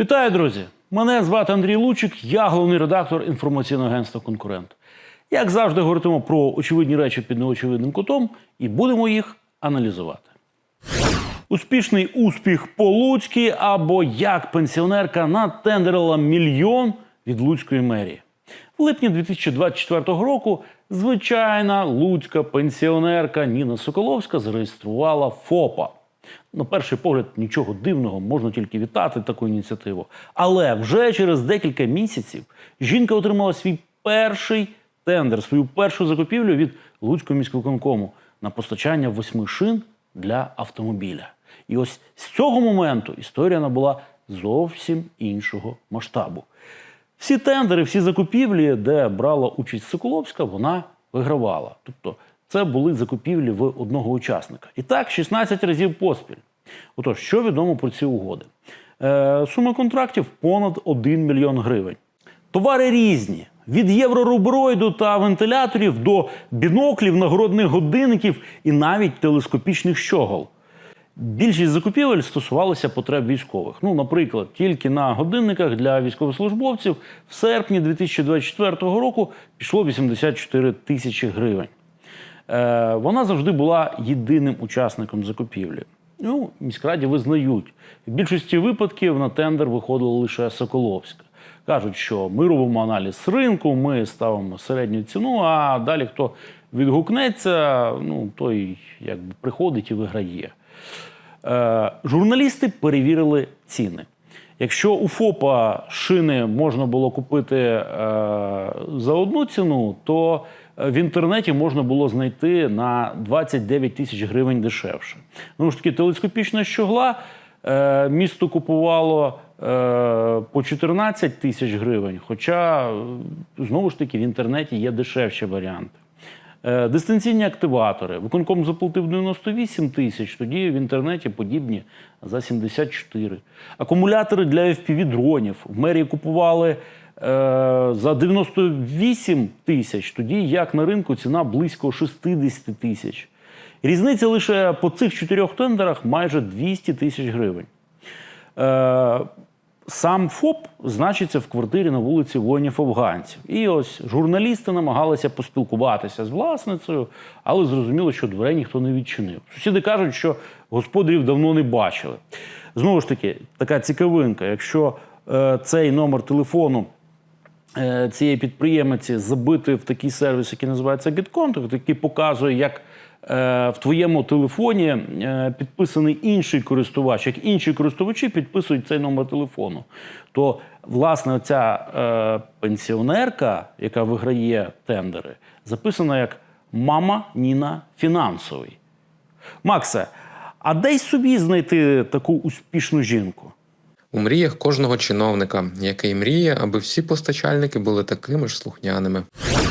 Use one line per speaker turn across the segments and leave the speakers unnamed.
Вітаю, друзі! Мене звати Андрій Лучик, я головний редактор інформаційного агентства Конкурент. Як завжди, говоритимо про очевидні речі під неочевидним кутом і будемо їх аналізувати. Успішний успіх по Луцькій або як пенсіонерка натендерила мільйон від Луцької мерії. В липні 2024 року звичайна луцька пенсіонерка Ніна Соколовська зареєструвала ФОПа. На перший погляд нічого дивного, можна тільки вітати таку ініціативу. Але вже через декілька місяців жінка отримала свій перший тендер, свою першу закупівлю від Луцького міськвиконкому на постачання восьми шин для автомобіля. І ось з цього моменту історія набула зовсім іншого масштабу. Всі тендери, всі закупівлі, де брала участь Соколовська, вона вигравала. Тобто це були закупівлі в одного учасника. І так 16 разів поспіль. Отож, що відомо про ці угоди? Е, сума контрактів понад 1 мільйон гривень. Товари різні: від євроруброїду та вентиляторів до біноклів, нагородних годинників і навіть телескопічних щогол. Більшість закупівель стосувалися потреб військових. Ну, наприклад, тільки на годинниках для військовослужбовців в серпні 2024 року пішло 84 тисячі гривень. Е, вона завжди була єдиним учасником закупівлі. Ну, міськраді визнають. В більшості випадків на тендер виходила лише Соколовська. Кажуть, що ми робимо аналіз ринку, ми ставимо середню ціну, а далі хто відгукнеться, ну той якби приходить і виграє. Е, журналісти перевірили ціни. Якщо у ФОПа шини можна було купити е, за одну ціну, то в інтернеті можна було знайти на 29 тисяч гривень дешевше. Ну ж таки, телескопічна щогла е, місто купувало е, по 14 тисяч гривень, хоча е, знову ж таки в інтернеті є дешевші варіанти. Е, Дистанційні активатори. Виконком заплатив 98 тисяч, тоді в інтернеті подібні за 74. Акумулятори для FPV-дронів. В мерії купували е, за 98 тисяч, тоді як на ринку ціна близько 60 тисяч. Різниця лише по цих чотирьох тендерах майже 200 тисяч гривень. Е, Сам ФОП значиться в квартирі на вулиці воїнів-афганців. І ось журналісти намагалися поспілкуватися з власницею, але зрозуміло, що дверей ніхто не відчинив. Сусіди кажуть, що господарів давно не бачили. Знову ж таки, така цікавинка. Якщо е, цей номер телефону е, цієї підприємиці забити в такий сервіс, який називається GetContact, який показує, як е, в твоєму телефоні е, підписаний інший користувач, як інші користувачі підписують цей номер телефону, то власне ця е, пенсіонерка, яка виграє тендери, записана як мама Ніна Фінансовий. Максе, а де собі знайти таку успішну жінку?
У мріях кожного чиновника, який мріє, аби всі постачальники були такими ж слухняними.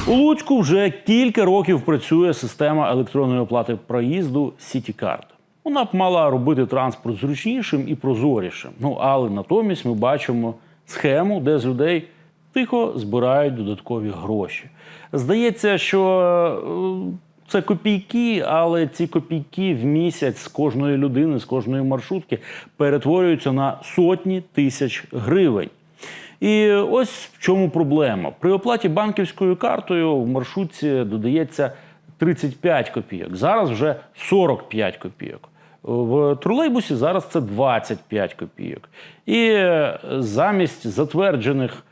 У Луцьку вже кілька років працює система електронної оплати проїзду CityCard. Вона б мала робити транспорт зручнішим і прозорішим. Ну але натомість ми бачимо схему, де з людей тихо збирають додаткові гроші. Здається, що е, це копійки, але ці копійки в місяць з кожної людини, з кожної маршрутки перетворюються на сотні тисяч гривень. І ось в чому проблема. При оплаті банківською картою в маршрутці додається 35 копійок. Зараз вже 45 копійок. В тролейбусі зараз це 25 копійок. І е, замість затверджених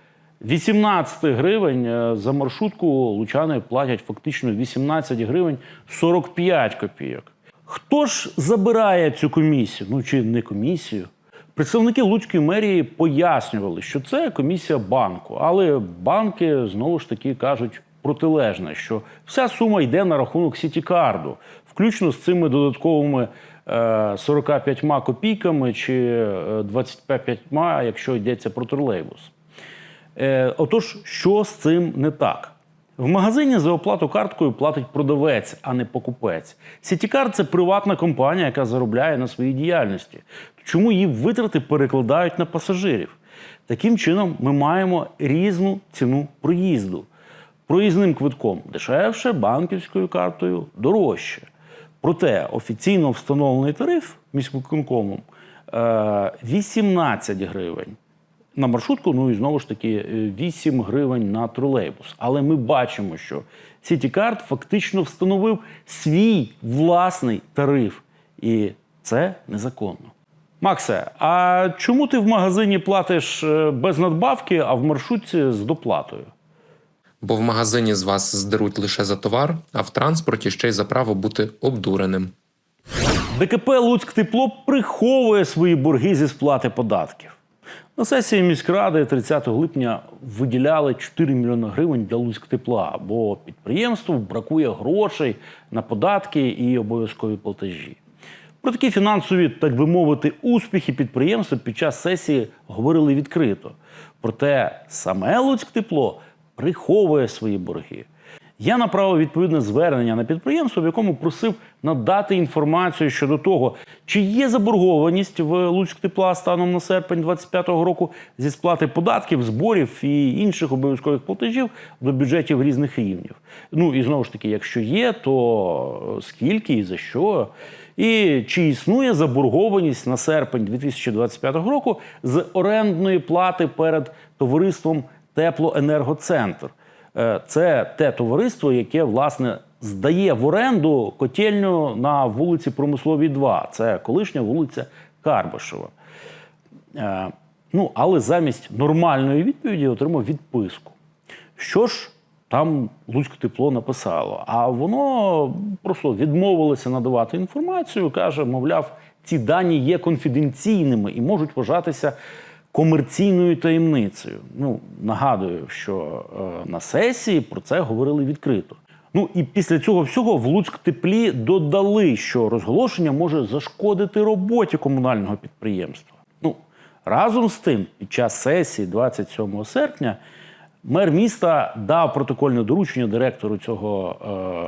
18 гривень е, за маршрутку лучани платять фактично 18 гривень 45 копійок. Хто ж забирає цю комісію? Ну чи не комісію? Представники Луцької мерії пояснювали, що це комісія банку, але банки знову ж таки кажуть протилежне, що вся сума йде на рахунок сітікарду, включно з цими додатковими е, 45 копійками чи е, 25, якщо йдеться про тролейбус. Е, отож, що з цим не так? В магазині за оплату карткою платить продавець, а не покупець. Сітікар це приватна компанія, яка заробляє на своїй діяльності. Чому її витрати перекладають на пасажирів? Таким чином, ми маємо різну ціну проїзду. Проїзним квитком дешевше, банківською картою дорожче. Проте офіційно встановлений тариф міськвиконкомом е, 18 гривень. На маршрутку, ну і знову ж таки е, 8 гривень на тролейбус. Але ми бачимо, що Сітікарт фактично встановив свій власний тариф, і це незаконно. Максе, а чому ти в магазині платиш е, без надбавки, а в маршрутці з доплатою?
Бо в магазині з вас здеруть лише за товар, а в транспорті ще й за право бути обдуреним.
ДКП Луцьк Тепло приховує свої борги зі сплати податків. На сесії міськради 30 липня виділяли 4 мільйони гривень для Луцьк Тепла, бо підприємству бракує грошей на податки і обов'язкові платежі. Про такі фінансові, так би мовити, успіхи підприємства під час сесії говорили відкрито. Проте саме Луцьк Тепло приховує свої борги. Я направив відповідне звернення на підприємство, в якому просив надати інформацію щодо того, чи є заборгованість в Луцьк тепла станом на серпень 2025 року зі сплати податків, зборів і інших обов'язкових платежів до бюджетів різних рівнів. Ну і знову ж таки, якщо є, то скільки і за що. І чи існує заборгованість на серпень 2025 року з орендної плати перед товариством Теплоенергоцентр? Е, Це те товариство, яке власне здає в оренду котельню на вулиці Промисловій 2. Це колишня вулиця Карбишева. Е, Ну, але замість нормальної відповіді отримав відписку. Що ж там Луцьк тепло написало? А воно просто відмовилося надавати інформацію, каже, мовляв, ці дані є конфіденційними і можуть вважатися комерційною таємницею. Ну, нагадую, що е, на сесії про це говорили відкрито. Ну і після цього всього в Луцьк теплі додали, що розголошення може зашкодити роботі комунального підприємства. Ну, разом з тим, під час сесії 27 серпня мер міста дав протокольне доручення директору цього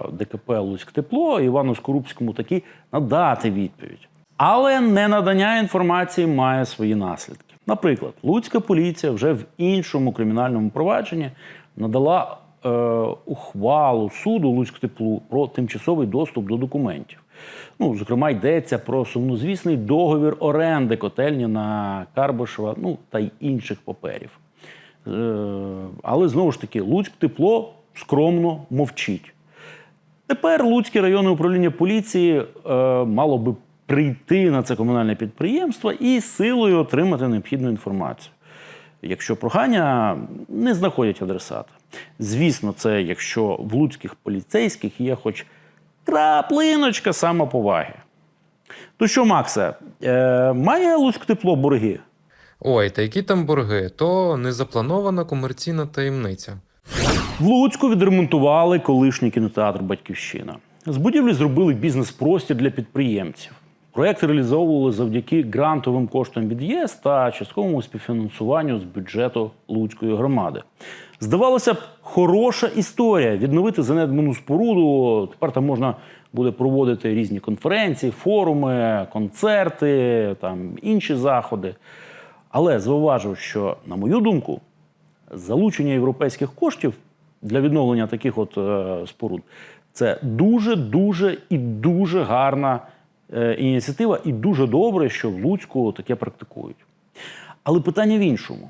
е, ДКП Луцьк Тепло Івану Скорупському таки надати відповідь. Але не надання інформації має свої наслідки. Наприклад, Луцька поліція вже в іншому кримінальному провадженні надала е, ухвалу суду Луцьк Теплу про тимчасовий доступ до документів. Ну, зокрема, йдеться про сумнозвісний договір оренди котельні на Карбишева, ну та й інших паперів. Е, але знову ж таки, Луцьк тепло скромно мовчить. Тепер Луцьке районне управління поліції е, мало би прийти на це комунальне підприємство і силою отримати необхідну інформацію. Якщо прохання не знаходять адресата. Звісно, це якщо в луцьких поліцейських є хоч краплиночка самоповаги. То що, Максе, е, має Луцьк тепло борги?
Ой, та які там борги? То незапланована комерційна таємниця.
В Луцьку відремонтували колишній кінотеатр Батьківщина. З будівлі зробили бізнес-простір для підприємців. Проєкт реалізовували завдяки грантовим коштам від ЄС та частковому співфінансуванню з бюджету Луцької громади. Здавалося б, хороша історія відновити занедбану споруду. Тепер там можна буде проводити різні конференції, форуми, концерти, там інші заходи. Але зауважив, що, на мою думку, залучення європейських коштів для відновлення таких от е, споруд це дуже, дуже і дуже гарна ініціатива, і дуже добре, що в Луцьку таке практикують. Але питання в іншому.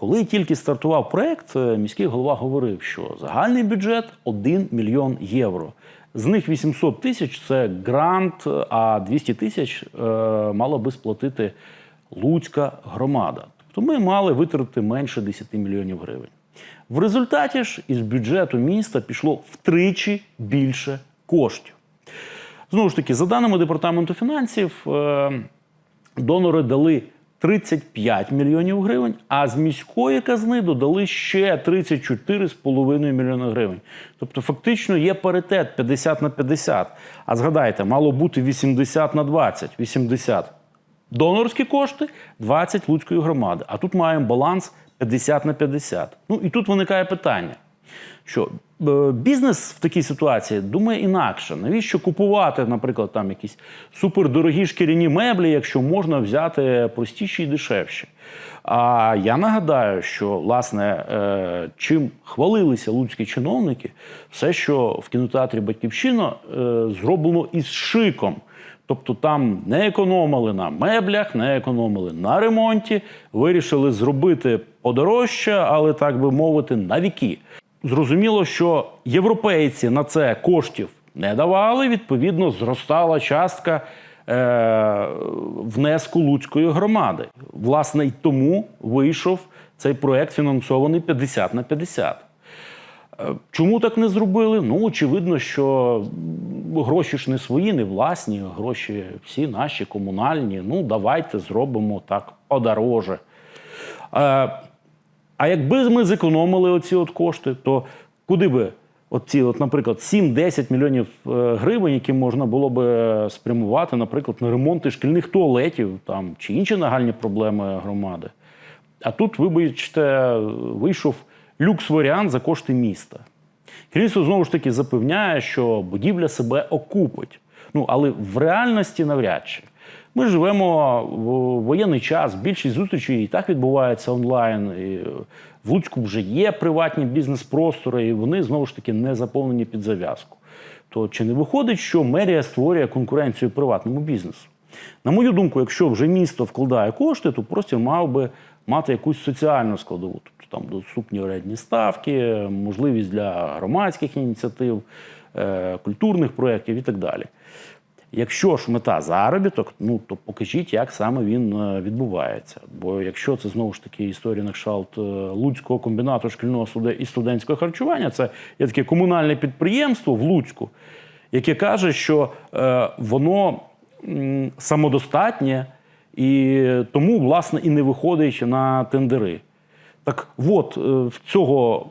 Коли тільки стартував проект, е, міський голова говорив, що загальний бюджет 1 мільйон євро. З них 800 тисяч це грант, а 200 тисяч е, мала би сплатити Луцька громада. Тобто ми мали витратити менше 10 мільйонів гривень. В результаті ж із бюджету міста пішло втричі більше коштів. Знову ж таки, за даними департаменту фінансів, е, донори дали 35 мільйонів гривень, а з міської казни додали ще 34,5 мільйони гривень. Тобто, фактично є паритет 50 на 50. А згадайте, мало бути 80 на 20. 80 донорські кошти, 20 Луцької громади. А тут маємо баланс 50 на 50. Ну і тут виникає питання, що бізнес в такій ситуації думає інакше. Навіщо купувати, наприклад, там якісь супердорогі шкіряні меблі, якщо можна взяти простіші і дешевші? А я нагадаю, що власне е, чим хвалилися луцькі чиновники, все, що в кінотеатрі Батьківщина е, зроблено із шиком. Тобто там не економили на меблях, не економили на ремонті, вирішили зробити подорожче, але так би мовити, на віки. Зрозуміло, що європейці на це коштів не давали. Відповідно, зростала частка е, внеску Луцької громади. Власне, й тому вийшов цей проект фінансований 50 на 50. Е, Чому так не зробили? Ну, очевидно, що гроші ж не свої, не власні, гроші всі наші, комунальні. Ну, давайте зробимо так подороже. Е, а якби ми зекономили оці от кошти, то куди би оці, от, наприклад, 7-10 мільйонів е, гривень, які можна було би е, спрямувати, наприклад, на ремонти шкільних туалетів там, чи інші нагальні проблеми громади. А тут, вибачте, вийшов люкс-варіант за кошти міста. Керівництво знову ж таки запевняє, що будівля себе окупить. Ну, але в реальності навряд чи. Ми живемо в воєнний час, більшість зустрічей і так відбувається онлайн. І в Луцьку вже є приватні бізнес-простори, і вони знову ж таки не заповнені під зав'язку. То чи не виходить, що мерія створює конкуренцію приватному бізнесу? На мою думку, якщо вже місто вкладає кошти, то простір мав би мати якусь соціальну складову. Тобто там доступні орендні ставки, можливість для громадських ініціатив, е, культурних проєктів і так далі. Якщо ж мета заробіток, ну то покажіть, як саме він е, відбувається. Бо якщо це знову ж таки історія на кшталт е, Луцького комбінату шкільного і студентського харчування, це є таке комунальне підприємство в Луцьку, яке каже, що е, воно самодостатнє і тому, власне, і не виходить на тендери. Так от, в цього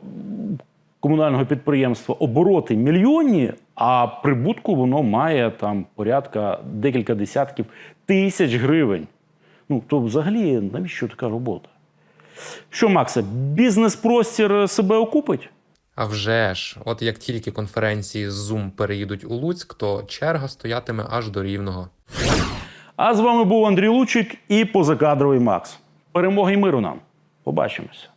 комунального підприємства обороти мільйонні, а прибутку воно має там порядка декілька десятків тисяч гривень. Ну, то взагалі навіщо така робота? Що, Макса, бізнес-простір себе окупить?
А вже ж, от як тільки конференції з Zoom переїдуть у Луцьк, то черга стоятиме аж до рівного.
А з вами був Андрій Лучик і позакадровий Макс. Перемоги й миру нам. Побачимося.